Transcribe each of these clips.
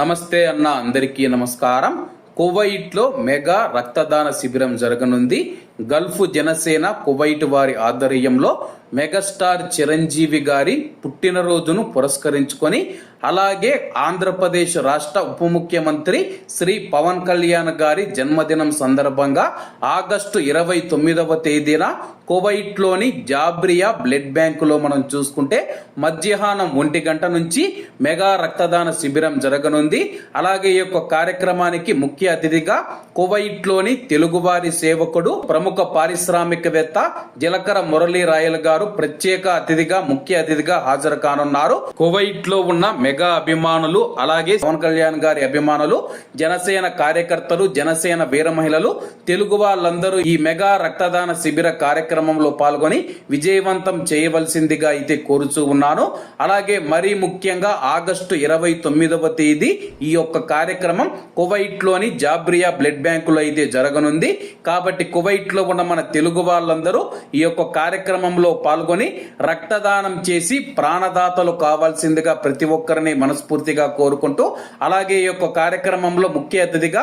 నమస్తే అన్న అందరికీ నమస్కారం. కువైట్లో మెగా రక్తదాన శిబిరం జరగనుంది. గల్ఫ్ జనసేన కువైట్ వారి ఆధ్వర్యంలో మెగాస్టార్ చిరంజీవి గారి పుట్టినరోజును పురస్కరించుకొని అలాగే ఆంధ్రప్రదేశ్ రాష్ట్ర ఉప ముఖ్యమంత్రి శ్రీ పవన్ కళ్యాణ్ గారి జన్మదినం సందర్భంగా ఆగస్టు ఇరవై తొమ్మిదవ తేదీన కువైట్లోని జాబ్రియా బ్లడ్ బ్యాంకులో మనం చూసుకుంటే మధ్యాహ్నం ఒంటి గంట నుంచి మెగా రక్తదాన శిబిరం జరగనుంది. అలాగే ఈ యొక్క కార్యక్రమానికి ముఖ్య అతిథిగా కువైట్లోని తెలుగువారి సేవకుడు ప్రముఖ పారిశ్రామికవేత్త జలకర మురళీ రాయల్ గారు ప్రత్యేక అతిథిగా ముఖ్య అతిథిగా హాజరు కానున్నారు కువైట్లో ఉన్న మెగా అభిమానులు అలాగే పవన్ కళ్యాణ్ గారి అభిమానులు జనసేన కార్యకర్తలు జనసేన వీర మహిళలు తెలుగు వాళ్ళందరూ ఈ మెగా రక్తదాన శిబిర కార్యక్రమంలో పాల్గొని విజయవంతం చేయవలసిందిగా అయితే కోరుచూ ఉన్నాను. అలాగే మరీ ముఖ్యంగా ఆగస్టు ఇరవై తొమ్మిదవ తేదీ ఈ యొక్క కార్యక్రమం కువైట్లోని జాబ్రియా బ్లడ్ బ్యాంకులో అయితే జరగనుంది. కాబట్టి కువైట్ లో ఉన్న మన తెలుగు వాళ్ళందరూ ఈ యొక్క కార్యక్రమంలో పాల్గొని రక్తదానం చేసి ప్రాణదాతలు కావాల్సిందిగా ప్రతి ఒక్కరిని మనస్ఫూర్తిగా కోరుకుంటూ అలాగే ఈ యొక్క కార్యక్రమంలో ముఖ్య అతిథిగా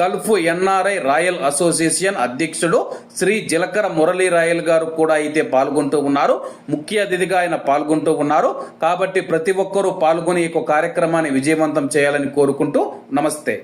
గల్ఫ్ ఎన్ఆర్ఐ రాయల్ అసోసియేషన్ అధ్యక్షుడు శ్రీ జిలకర మురళీ రాయల్ గారు కూడా అయితే పాల్గొంటూ ఉన్నారు. ముఖ్య అతిథిగా ఆయన పాల్గొంటూ ఉన్నారు. కాబట్టి ప్రతి ఒక్కరూ పాల్గొని ఈ యొక్క కార్యక్రమాన్ని విజయవంతం చేయాలని కోరుకుంటూ నమస్తే.